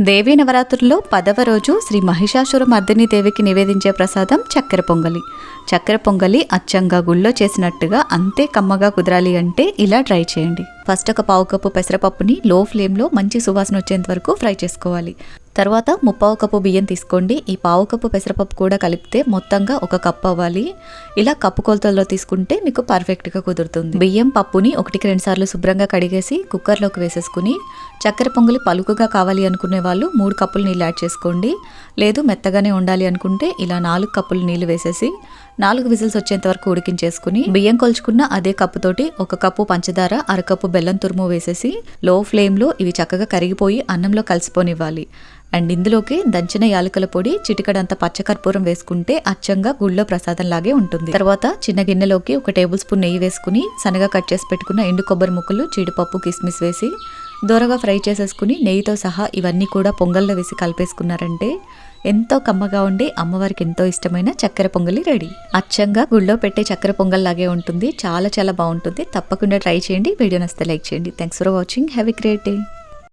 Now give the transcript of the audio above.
దేవీ నవరాత్రుల్లో పదవ రోజు శ్రీ మహిషాసుర మర్దిని దేవికి నివేదించే ప్రసాదం చక్కెర పొంగలి. చక్కెర పొంగలి అచ్చంగా గుళ్ళో చేసినట్టుగా అంతే కమ్మగా కుదరాలి అంటే ఇలా ట్రై చేయండి. ఫస్ట్ ఒక పావు కప్పు పెసరపప్పుని లో ఫ్లేమ్లో మంచి సువాసన వచ్చేంత వరకు ఫ్రై చేసుకోవాలి. తర్వాత ముప్పావు కప్పు బియ్యం తీసుకోండి. ఈ పావు కప్పు పెసరపప్పు కూడా కలిపితే మొత్తంగా ఒక కప్పు అవ్వాలి. ఇలా కప్పు కొలతల్లో తీసుకుంటే మీకు పర్ఫెక్ట్గా కుదురుతుంది. బియ్యం పప్పుని ఒకటికి రెండు సార్లు శుభ్రంగా కడిగేసి కుక్కర్లోకి వేసేసుకుని చక్కెర పొంగలి పలుకుగా కావాలి అనుకునే వాళ్ళు మూడు కప్పులు నీళ్ళు యాడ్ చేసుకోండి. లేదు మెత్తగానే ఉండాలి అనుకుంటే ఇలా నాలుగు కప్పులు నీళ్ళు వేసేసి నాలుగు విజిల్స్ వచ్చేంత వరకు ఉడికించేసుకుని బియ్యం కొలుచుకున్న అదే కప్పుతోటి ఒక కప్పు పంచదార అరకప్పు బెల్లం తురుము వేసేసి లో ఫ్లేమ్లో ఇవి చక్కగా కరిగిపోయి అన్నంలో కలిసిపోనివ్వాలి. అండ్ ఇందులోకి దంచిన యాలకుల పొడి చిటికడంత పచ్చకర్పూరం వేసుకుంటే అచ్చంగా గుళ్ళో ప్రసాదం లాగే ఉంటుంది. తర్వాత చిన్న గిన్నెలోకి ఒక టేబుల్ స్పూన్ నెయ్యి వేసుకుని సన్నగా కట్ చేసి పెట్టుకున్న ఎండు కొబ్బరి ముక్కలు జీడిపప్పు కిస్మిస్ వేసి దూరగా ఫ్రై చేసేసుకుని నెయ్యితో సహా ఇవన్నీ కూడా పొంగల్లో వేసి కలిపేసుకున్నారంటే ఎంతో కమ్మగా ఉండి అమ్మవారికి ఎంతో ఇష్టమైన చక్కెర పొంగలి రెడీ. అచ్చంగా గుళ్ళో పెట్టే చక్కెర పొంగల్ లాగే ఉంటుంది. చాలా చాలా బాగుంటుంది. తప్పకుండా ట్రై చేయండి. వీడియో నస్తే లైక్ చేయండి. Thanks for watching have a great day